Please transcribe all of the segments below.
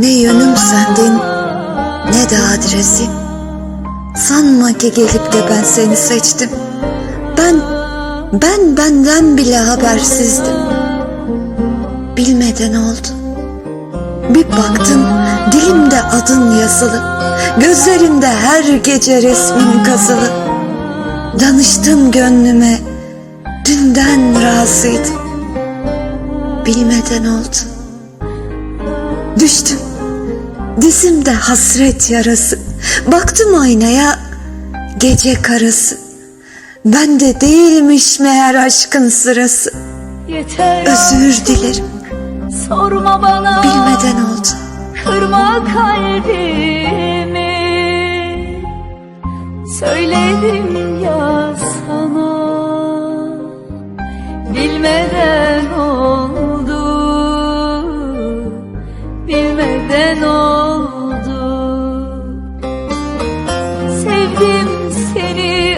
Ne yönüm sendin ne de adresi. Sanma ki gelip de ben seni seçtim. Ben, ben benden bile habersizdim. Bilmeden oldu. Bir baktım dilimde adın yazılı. Gözlerimde her gece resmin kazılı. Danıştım gönlüme, dünden razıydım. Bilmeden oldu. Düştüm, dizimde hasret yarası. Baktım aynaya, gece karası. Bende değilmiş meğer aşkın sırası. Yeter Özür dilerim, sorma bana bilmeden oldu. Kırma kalbimi Söyledim ya sana Bilmeden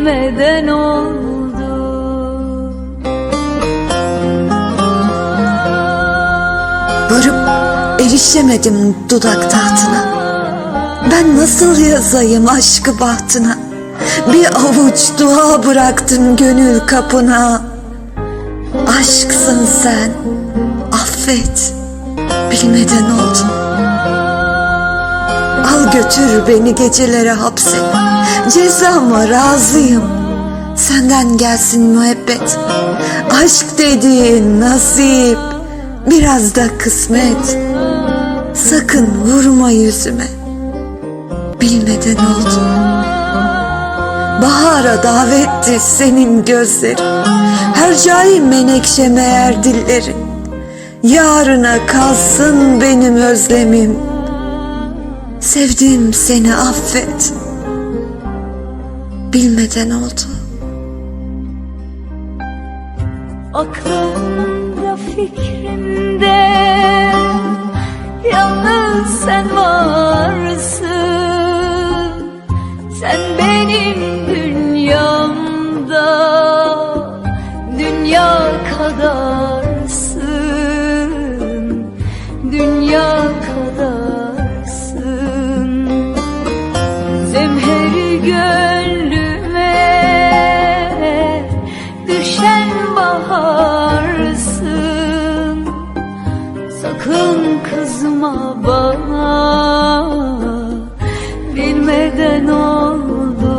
Bilmeden oldu Varıp erişemedim dudak tahtına. Ben nasıl yazayım aşkı bahtına? Bir avuç dua bıraktım gönül kapına. Aşksın sen, affet, bilmeden oldu. Götür beni gecelere hapset. Cezama razıyım. Senden gelsin müebbet. Aşk dediğin nasip. Biraz da kısmet. Sakın vurma yüzüme. Bilmeden oldu. Bahara davetti senin gözlerin. Her cai menekşe meğer dillerin. Yarına kalsın benim özlemim. Sevdim seni affet. Bilmeden oldu. Aklımda fikrimde Yalnız sen varsın Sen benim dünyamda baharsın. Sakın kızma bana bilmeden oldu.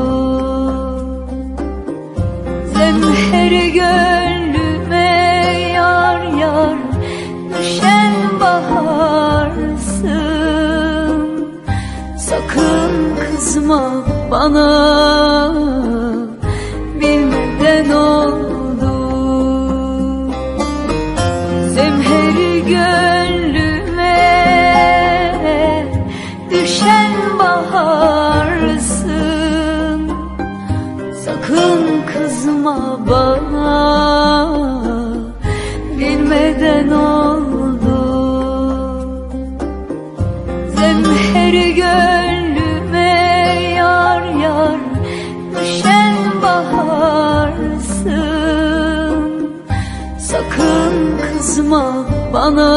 Zemheri gönlüme yar yar düşen baharsın. Sakın kızma bana bilmeden oldu kızma bana bilmeden oldu. Zemheri gönlüme yar yar düşen baharsın. Sakın kızma bana